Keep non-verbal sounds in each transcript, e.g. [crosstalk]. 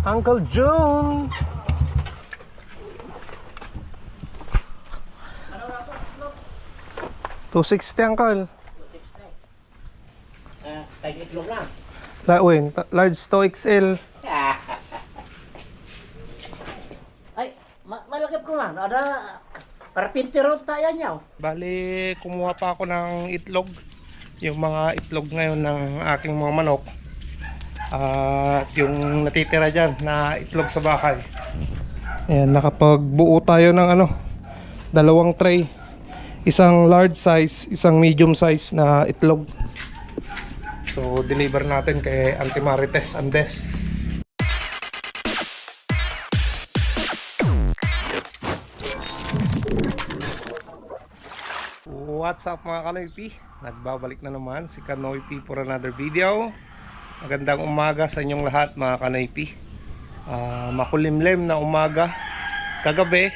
Uncle June. Two sixty uncle. Tag itlog lang. La, win, large to XL. [laughs] Ay, ma malakip ko man. Ada karpintero tayo niya. Bali, kumuha pa ako ng itlog. Yung mga itlog ngayon ng aking mga manok. At yung natitira dyan na itlog sa bahay. Ayan, nakapagbuo tayo ng ano, dalawang tray. Isang large size, isang medium size na itlog. So, deliver natin kay Auntie Marites Andes. What's up mga Kanoypi? Nagbabalik na naman si Kanoypi for another video. Magandang umaga sa inyong lahat mga Kanoypi. Ah, makulimlim na umaga. Kagabi,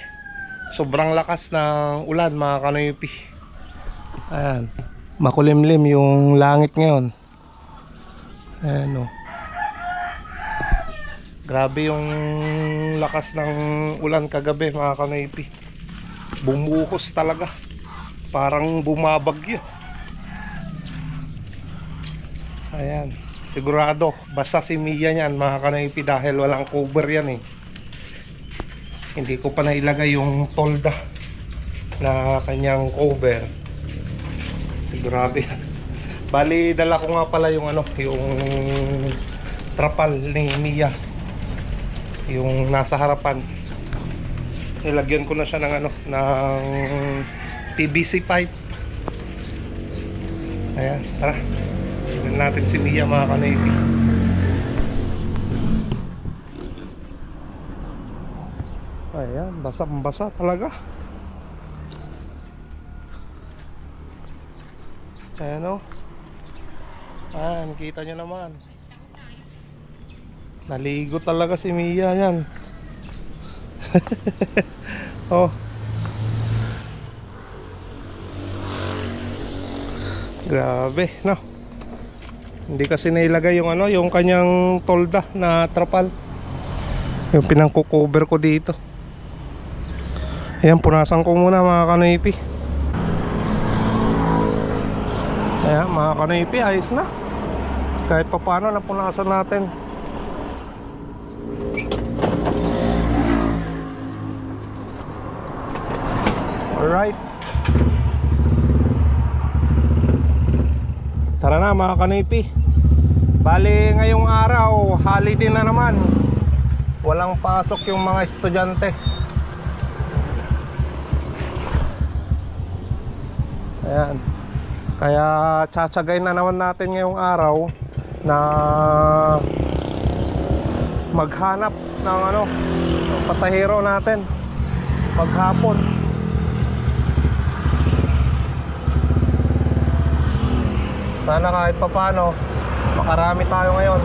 sobrang lakas ng ulan mga Kanoypi. Ayan, makulimlim yung langit ngayon. Ayan o. Grabe yung lakas ng ulan kagabi mga Kanoypi. Bumuhos talaga parang bumabagyo ayan sigurado basta si Mia niyan mga kanaypi dahil walang cover yan eh. Hindi ko pa nailagay yung tolda na kanyang cover. Sigurado yan. Bali dala ko nga pala yung ano yung trapal ni Mia. Yung nasa harapan. Nilagyan ko na siya ng ano ng PVC pipe. Ayan tara natin si Mia mga kanaypi ayan basang basa talaga. Ayan o ayan kita nyo naman. Naligo talaga si Mia yan [laughs] oh. Grabe, no? Hindi kasi nailagay yung ano, yung kanyang tolda na trapal. Yung pinangko-cover ko dito. Ayan, punasan ko muna mga kanoipi. Ayan, mga kanoipi, ayos na. Kahit pa paano, napunasan natin. Alright. Tara na mga kanipi. Bali ngayong araw Holiday na naman. Walang pasok yung mga estudyante. Ayan. Kaya tsatsagay na naman natin ngayong araw Na Maghanap ng ano Pasahero natin. Maghapon Sana kahit papano makarami tayo ngayon.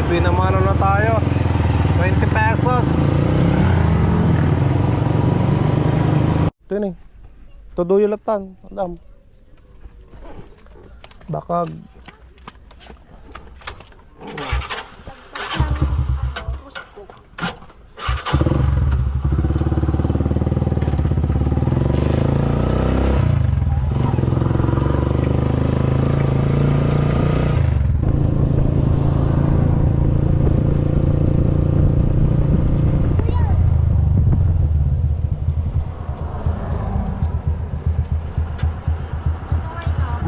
May binamano na tayo. 20 pesos. Tining. Todo yulatan, Adam. Bakag.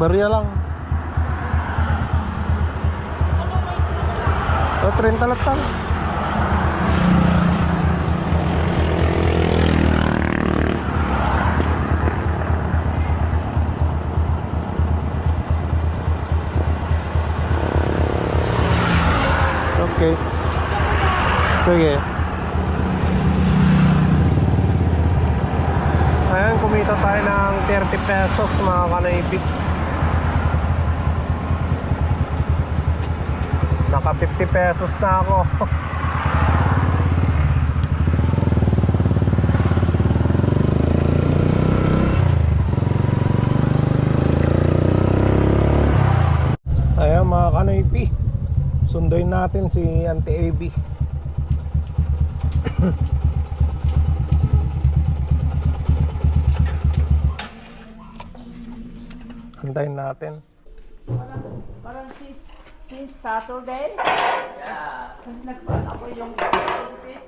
Barya lang. O, 30 lang Okay. Sige. Ayan, kumita tayo ng 30 pesos mga kanaipit. Pesos na ako. [laughs] Ayan mga kanaypi. Sunduin natin si Auntie AB [coughs] Antayin natin. since, since Saturday? Yeah. Nagpa ako yung office.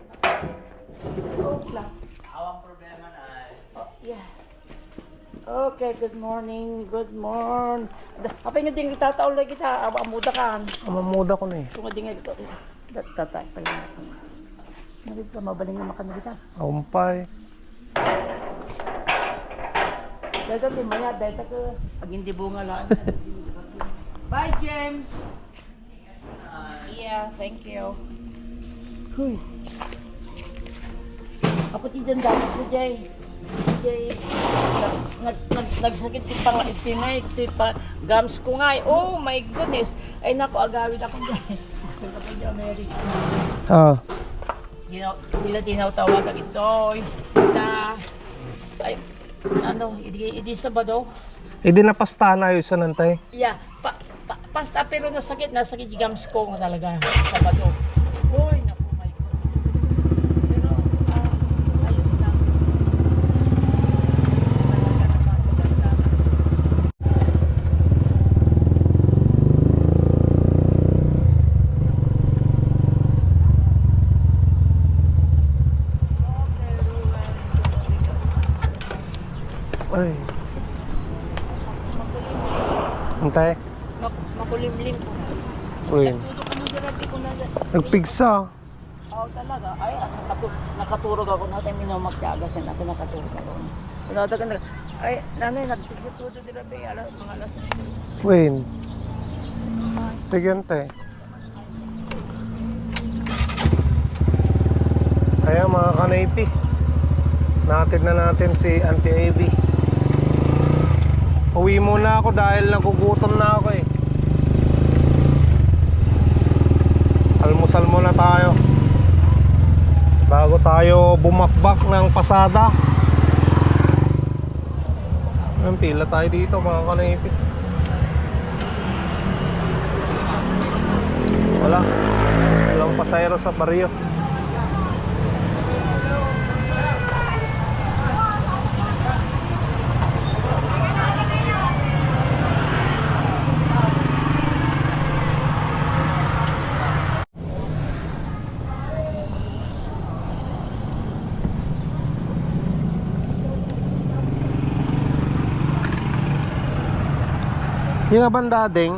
Oh, lang. Awang problema na ay. Oh, yeah. Okay, good morning, good morning. Apa yung ding tataw lagi kita, aba muda kan. Mamuda ko na eh Kung ding ito, tatay pa yun. Nagit ka, mabaling na makan kita. Umpay Dahil ka, dahil ka, pag hindi bunga lang. [laughs] Bye, Jem. Yeah, thank you. Huy. Ako ti dyan dapat ko, Jay. Jay, nag, nag, nag, nagsakit ti pang itinay, ti pa, gums ko nga. eh. Oh my goodness. Ay nako, agawin ako dyan. Ako di America. Ah, Ginaw, nila tinawtawag ang ito. Na, ay, ano, hindi, hindi Sabado. hindi na pasta na ayos sa nantay Yeah, pa, pa, pasta pero nasakit, nasakit yung gums ko talaga. Sabado. Uy, naku, my goodness. Pero, ah, ayos lang. Talaga naman, maganda. Ay Antay Mak- makulimlim. Uy Tutulog ano darating ko na. Nagpigsa Oo talaga. Ay, ah, nakatu nakaturog ako natin minamagtiagas yan ako nakaturog ako. Pinatagan na. Ay, nanay, nagpigsit ko doon dira ba alas mga alas. Wayne Sige antay Ayan mga kanaypi Natid na natin si Auntie AB Uwi muna ako dahil nagugutom na ako eh Almusal muna tayo. Bago tayo bumakbak ng pasada. Ayan, pila tayo dito mga kanaypi. Wala. Walang pasayro sa baryo Yung nga banda ding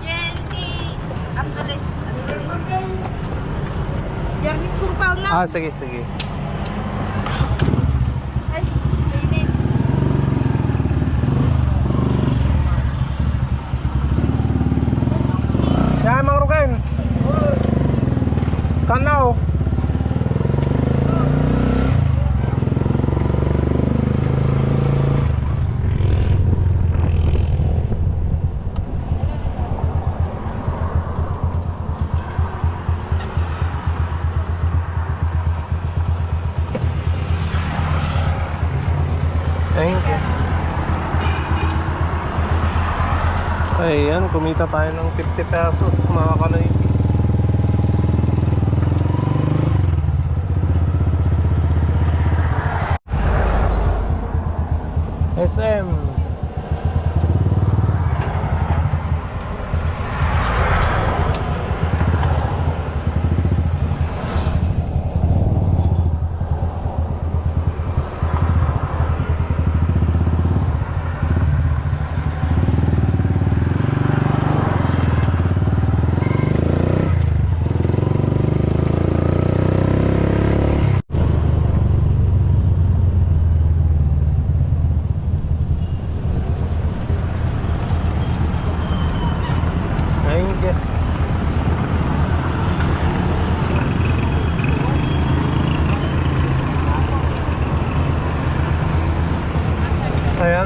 Jenny Angeles. Jervis Kumpal na. Ah sige sige kumita tayo ng 50 pesos mga kanoy. SM.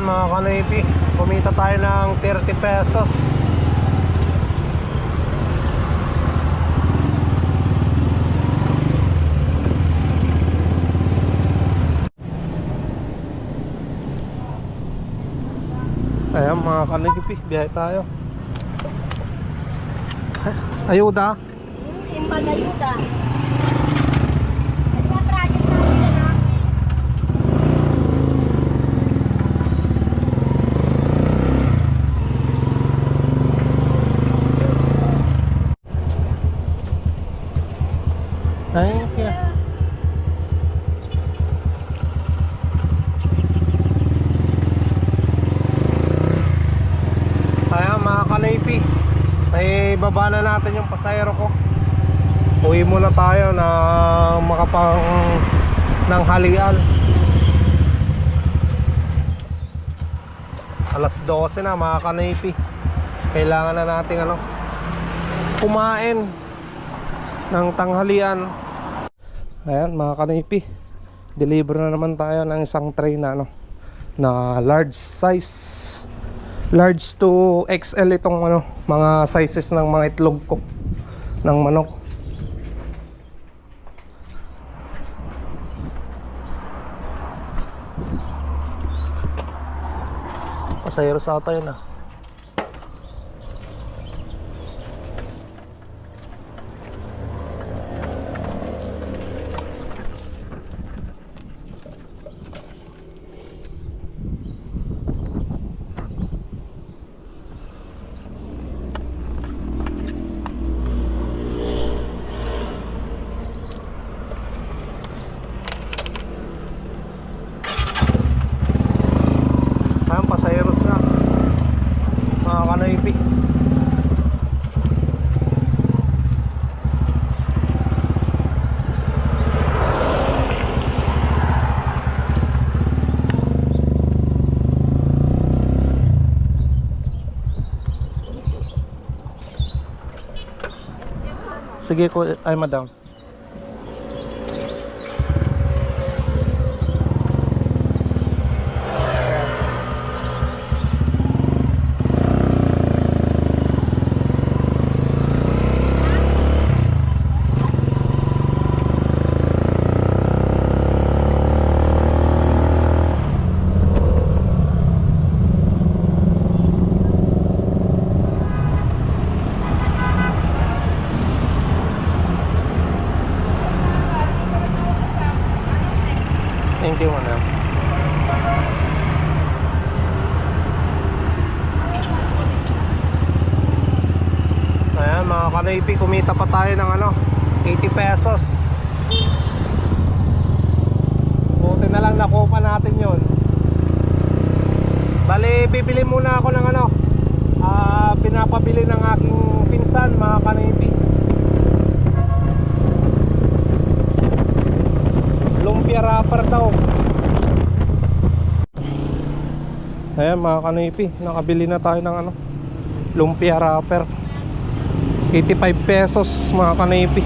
Ayan mga kanaypi, kumita tayo ng 30 pesos. Ayan mga kanaypi, biyahe tayo. Ayuda. Impanayuda. Ano Thank you. Kaya mga kanaypi, may baba na natin yung pasayro ko. Uwi muna tayo na makapang ng halian. Alas 12 na mga kanaypi. Kailangan na nating ano, kumain ng tanghalian. Ayan mga kanaypi. Deliver na naman tayo ng isang tray na ano na large size. Large to XL itong ano mga sizes ng mga itlog ko ng manok. Pasayro sa ata yun ah. Ayan, pasayeros na. Mga kanaypi. Sige ko, ay madam. Thank you, madam. Kanaypi, kumita pa tayo ng ano, 80 pesos. Buti na lang nakuha natin yon. Bali, bibili muna ako ng ano, ah, pinapabili ng aking pinsan, mga kanaypi. Lumpia wrapper daw. Ayan mga kanipi, nakabili na tayo ng ano, lumpia wrapper. 85 pesos mga kanipi.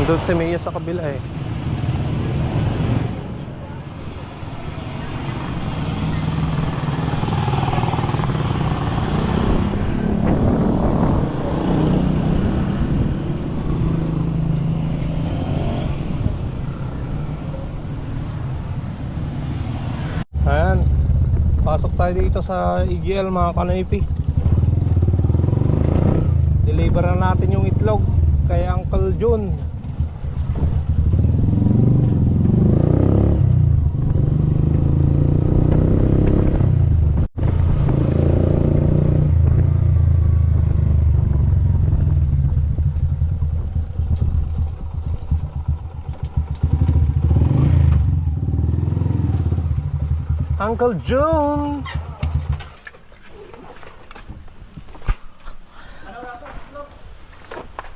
Andun si Mia sa kabila eh. Ayan. Pasok tayo dito sa EGL mga kanaypi. Deliver na natin yung itlog kay Uncle June. Uncle June!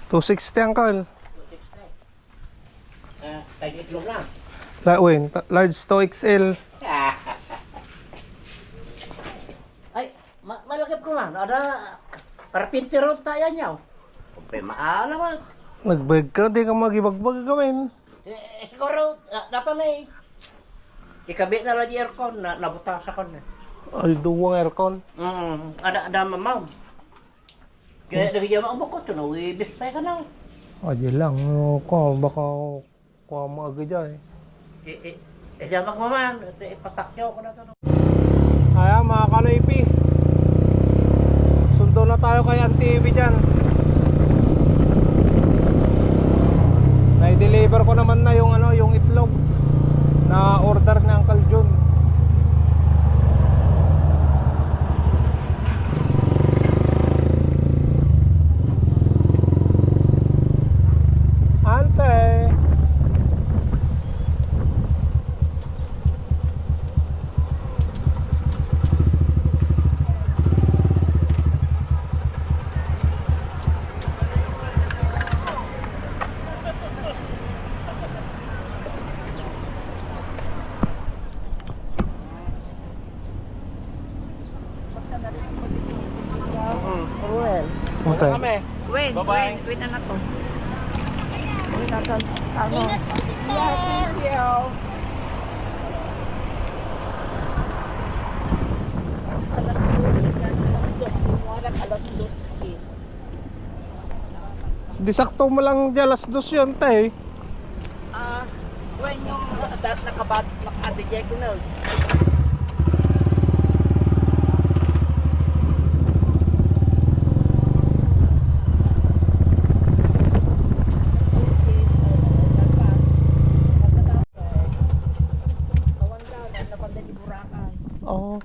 Two sixty, Uncle. Kahit itlog lang. La, win, large to XL. [laughs] Ay, ma malakip ko man. Ada karpintero tayo niya. Okay, maalam man. Nagbag ka, di ka magibagbag gawin. Eh, siguro, uh, dato na eh. Ikabi na lang yung aircon na nabutang sa kon. Ay, duwang aircon. Mm, ada ada mamaw. Kaya nagigyan mo ang bukot, no? Ibis pa ka na. Ay, lang. Ko, baka kuha mo agad dyan eh. Eh, eh, eh, jamak mo man. Eh, Ipatakyaw ko na ito. Ayan mga kanoypi. Sundo na tayo kay Auntie Ivy dyan. Na-deliver ko naman na yung ano, yung itlog na order ni Uncle Jun. Ante. Ruel. Ante. Wait, wait, wait na na to. Wait na to. Ano? Ingat po, sister. Thank you. Alas dos, alas dos. Sumarang alas dos is. Di sakto mo lang dyan, alas dos yun, te. Ah, when yung dat nakabat nakadijay ko na. Oo.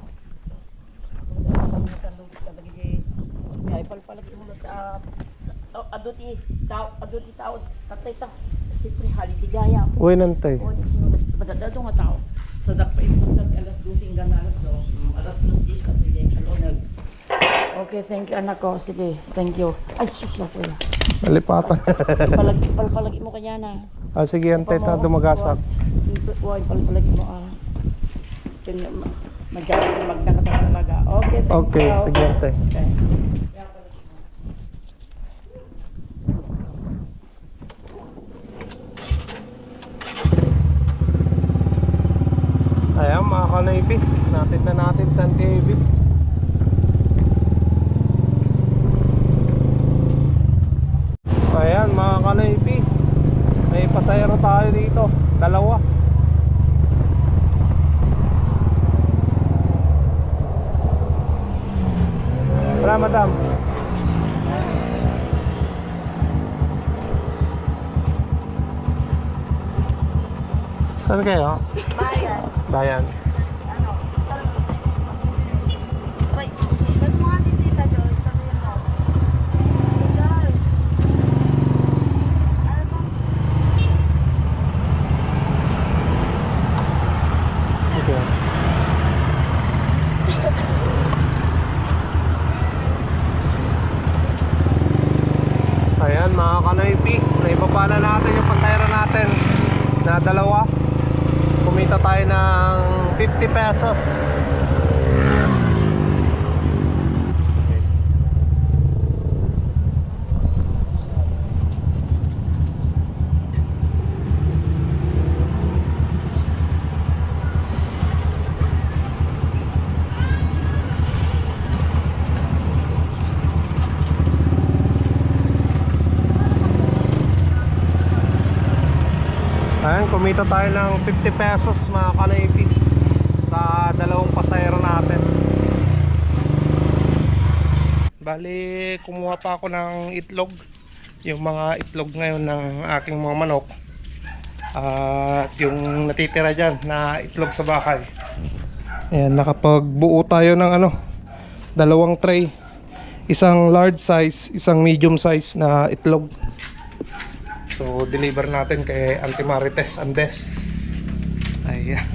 Aduti, tao, aduti tao, tatay ta. Siyempre, nante. O, madadado nga tao. Sa dakpa yung alas 12 hanggang alas 2. Alas 2 is at hindi kalunag. Okay, thank you anak ko. Sige, thank you. Ay, sus na kuya. Malipatan. Palagi, pal, palagi mo kanya na. ah, sige, ante, na dumagasak. Huwag, pal, palagi mo ah. Yun, ma- Magyari magdanga talaga. Okay, thank Okay, you. sige, ante. Okay. Ayan, mga kanaypi. Natin na natin sa TV. Ayan, mga kanaypi. May pasayro tayo dito. Dalawa. Wala, madam. Saan kayo? Bayan. Bayan. Ayan mga kanoypi, naibaba na natin yung pasayro natin na dalawa. Kumita tayo ng 50 pesos. Ayan, kumita tayo ng 50 pesos mga kanoypi sa dalawang pasayro natin. Bali, kumuha pa ako ng itlog. Yung mga itlog ngayon ng aking mga manok. At yung natitira dyan na itlog sa bahay. Ayan, nakapagbuo tayo ng ano, dalawang tray. Isang large size, isang medium size na itlog. So, deliver natin kay Antimarites Andes. Ayan.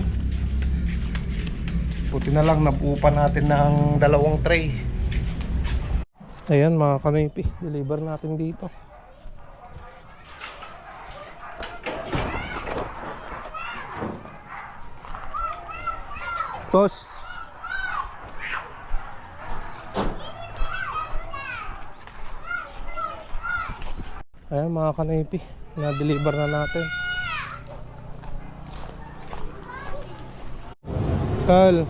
Buti na lang, nabuupa natin ng dalawang tray. Ayan mga kanipi, deliver natin dito. Boss, Ayan mga kanaypi, na-deliver na natin. Tal.